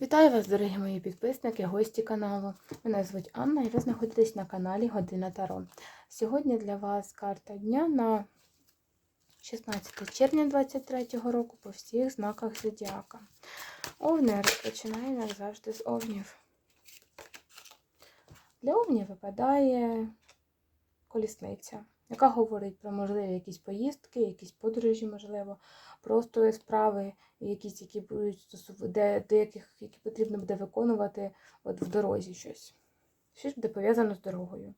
Вітаю вас, дорогі мої підписники, гості каналу. Мене звуть Анна і ви знаходитесь на каналі Година Таро. Сьогодні для вас карта дня на 16 червня 2023 року по всіх знаках Зодіака. Овни розпочинаємо, як завжди, з овнів. Для овнів випадає колісниця, яка говорить про можливі якісь поїздки, якісь подорожі, можливо, просто справи, якісь, які будуть де, до яких які потрібно буде виконувати от в дорозі щось. Щось буде пов'язано з дорогою.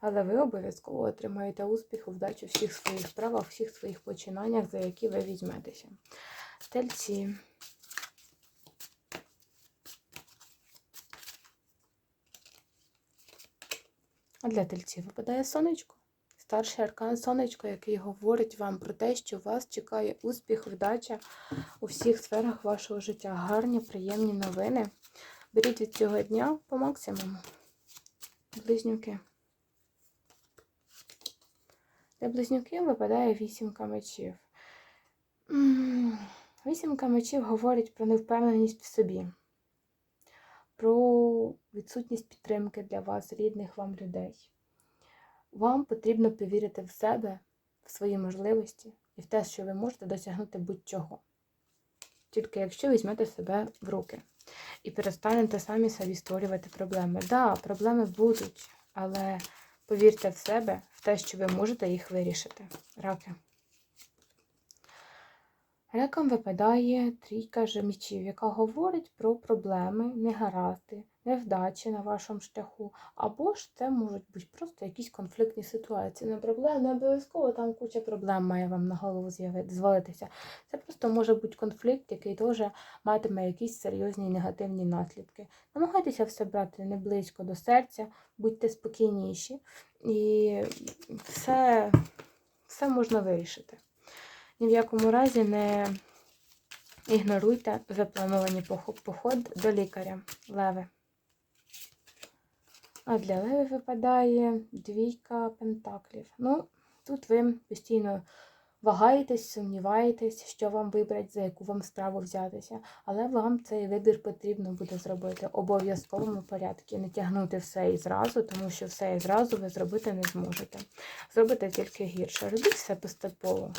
Але ви обов'язково отримаєте успіх, вдачу в всіх своїх справах, всіх своїх починаннях, за які ви візьметеся. Тельці. А для тельців випадає сонечко. Старший аркан сонечко, який говорить вам про те, що вас чекає успіх, вдача у всіх сферах вашого життя. Гарні, приємні новини. Беріть від цього дня по максимуму. Близнюки. Для близнюків випадає вісімка мечів. Вісімка мечів говорить про невпевненість в собі, про відсутність підтримки для вас, рідних вам людей. Вам потрібно повірити в себе, в свої можливості і в те, що ви можете досягнути будь-чого. Тільки якщо візьмете себе в руки і перестанете самі собі створювати проблеми. Так, да, проблеми будуть, але повірте в себе, в те, що ви можете їх вирішити. Раки. Ракам випадає трійка жемічів, яка говорить про проблеми, негаразди, невдачі на вашому шляху, або ж це можуть бути просто якісь конфліктні ситуації. Не проблем, не обов'язково там куча проблем має вам на голову звалитися. Це просто може бути конфлікт, який теж матиме якісь серйозні негативні наслідки. Намагайтеся все брати не близько до серця, будьте спокійніші, і все, все можна вирішити. Ні в якому разі не ігноруйте заплановані поход до лікаря. Леви. А для леви випадає двійка пентаклів. Ну, тут ви постійно вагаєтесь, сумніваєтесь, що вам вибрати, за яку вам справу взятися. Але вам цей вибір потрібно буде зробити в обов'язковому порядку. Не тягнути все і зразу, тому що все і зразу ви зробити не зможете. Зробите тільки гірше. Робіть все поступово.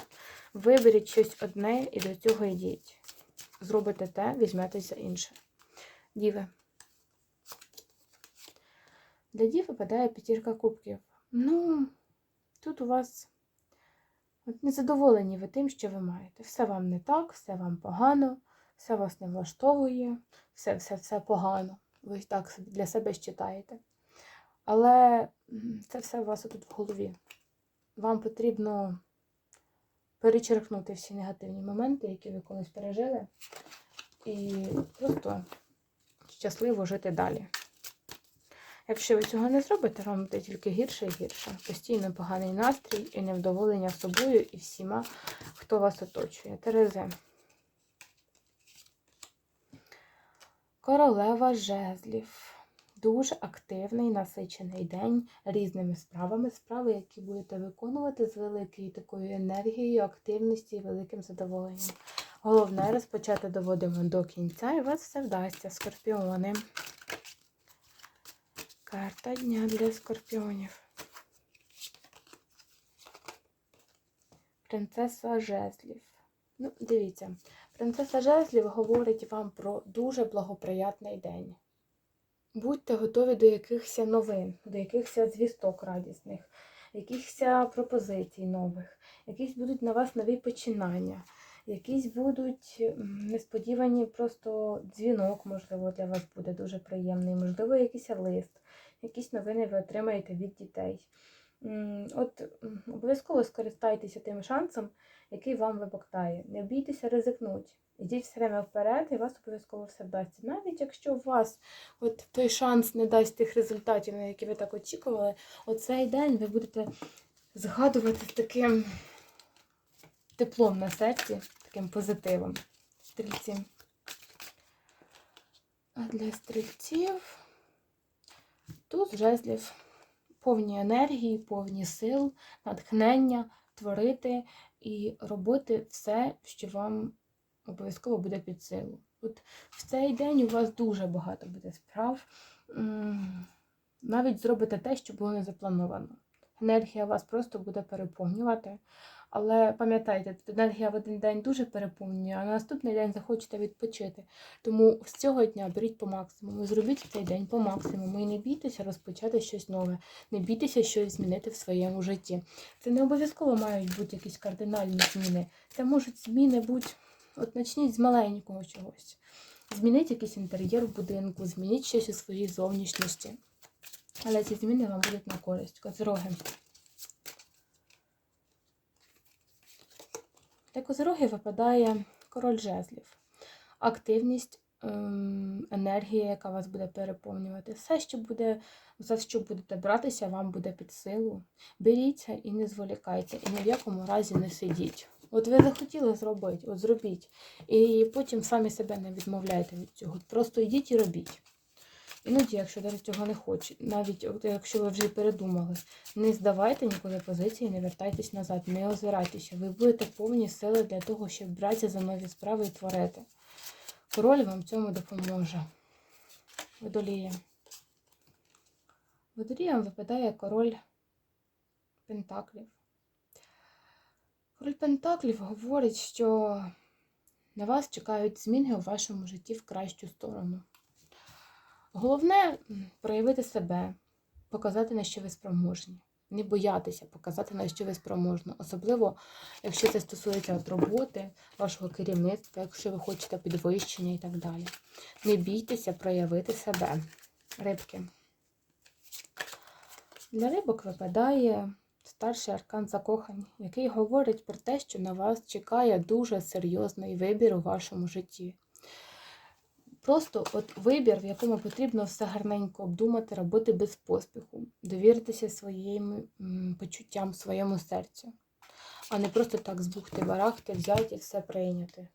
Виберіть щось одне і до цього йдіть. Зробите те, візьметесь за інше. Діви. Для дів випадає п'ятірка кубків. Ну, тут у вас от незадоволені ви тим, що ви маєте. Все вам не так, все вам погано, все вас не влаштовує, все все, все погано. Ви так для себе считаєте. Але це все у вас тут в голові. Вам потрібно перечеркнути всі негативні моменти, які ви колись пережили, і просто щасливо жити далі. Якщо ви цього не зробите, вам буде тільки гірше і гірше. Постійно поганий настрій і невдоволення собою і всіма, хто вас оточує. Терези. Королева жезлів. Дуже активний, насичений день різними справами. Справи, які будете виконувати з великою такою енергією, активністю і великим задоволенням. Головне розпочати доводимо до кінця, і у вас все вдасться, скорпіони. Карта дня для скорпіонів. Принцеса жезлів. Ну, дивіться, принцеса жезлів говорить вам про дуже благоприятний день. Будьте готові до якихось новин, до якихось звісток радісних, якихось пропозицій нових, якісь будуть на вас нові починання, якісь будуть несподівані просто дзвінок, можливо, для вас буде дуже приємний, можливо, якийсь лист, якісь новини ви отримаєте від дітей. От обов'язково скористайтеся тим шансом, який вам випадає. Не бійтеся ризикнути. Ідіть все время вперед, і вас обов'язково все вдасться. Навіть якщо у вас от той шанс не дасть тих результатів, на які ви так очікували, оцей день ви будете згадувати таким теплом на серці, таким позитивом. Стрільці. А для стрільців тут жезлів повні енергії, повні сил, натхнення творити і робити все, що вам обов'язково буде під силу. От в цей день у вас дуже багато буде справ. Навіть зробите те, що було не заплановано. Енергія вас просто буде переповнювати. Але пам'ятайте, енергія в один день дуже переповнює, а на наступний день захочете відпочити. Тому з цього дня беріть по максимуму, зробіть цей день по максимуму і не бійтеся розпочати щось нове, не бійтеся щось змінити в своєму житті. Це не обов'язково мають бути якісь кардинальні зміни. Це можуть зміни бути, от почніть з маленького чогось. Змініть якийсь інтер'єр в будинку, змініть щось у своїй зовнішності. Але ці зміни вам будуть на користь. Козироги. Для козироги випадає король жезлів. Активність, ем, енергія, яка вас буде переповнювати. Все, що буде, за що будете братися, вам буде під силу. Беріться і не зволікайте, і ні в якому разі не сидіть. От ви захотіли зробити, от зробіть. І потім самі себе не відмовляйте від цього. Просто йдіть і робіть. Іноді, якщо навіть цього не хочете, навіть якщо ви вже передумали, не здавайте ніколи позиції, не вертайтесь назад, не озирайтеся. Ви будете повні сили для того, щоб братися за нові справи і творити. Король вам цьому допоможе. Водолія. Водоліям випадає король Пентаклів. Король Пентаклів говорить, що на вас чекають зміни у вашому житті в кращу сторону. Головне проявити себе, показати, на що ви спроможні. Не боятися показати, на що ви спроможні. Особливо, якщо це стосується от роботи, вашого керівництва, якщо ви хочете підвищення і так далі. Не бійтеся проявити себе. Рибки. Для рибок випадає старший аркан закохань, який говорить про те, що на вас чекає дуже серйозний вибір у вашому житті. Просто от вибір, в якому потрібно все гарненько обдумати, робити без поспіху, довіритися своїм почуттям, своєму серцю, а не просто так збухти барахти, взяти і все прийняти.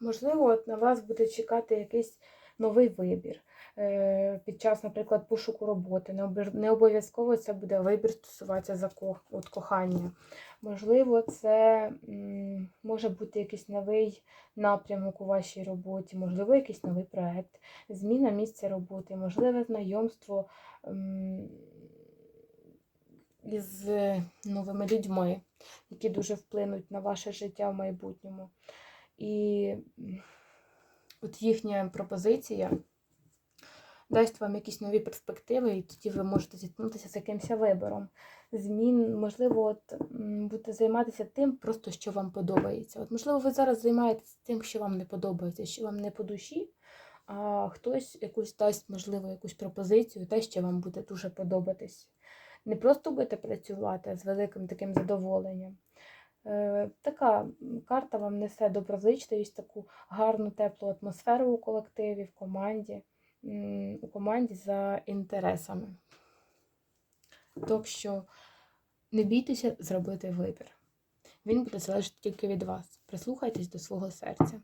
Можливо, от на вас буде чекати якийсь новий вибір під час, наприклад, пошуку роботи. Не обов'язково це буде вибір стосуватися закох... от кохання. Можливо, це може бути якийсь новий напрямок у вашій роботі, можливо, якийсь новий проект, зміна місця роботи, можливе знайомство із е, новими людьми, які дуже вплинуть на ваше життя в майбутньому. І от їхня пропозиція дасть вам якісь нові перспективи, і тоді ви можете зіткнутися з якимось вибором. Змін, можливо, от, будете займатися тим, просто що вам подобається. От, можливо, ви зараз займаєтесь тим, що вам не подобається, що вам не по душі, а хтось якусь дасть, можливо, якусь пропозицію, те, що вам буде дуже подобатись. Не просто будете працювати з великим таким задоволенням. Е, Така карта вам несе доброзичливість, таку гарну теплу атмосферу у колективі, в команді, у команді за інтересами. Так що не бійтеся зробити вибір. Він буде залежати тільки від вас. Прислухайтесь до свого серця.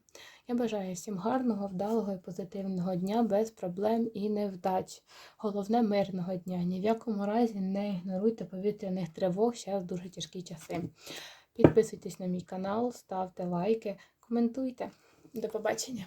Я бажаю всім гарного, вдалого і позитивного дня без проблем і невдач. Головне мирного дня. Ні в якому разі не ігноруйте повітряних тривог, зараз дуже тяжкі часи. Підписуйтесь на мій канал, ставте лайки, коментуйте. До побачення!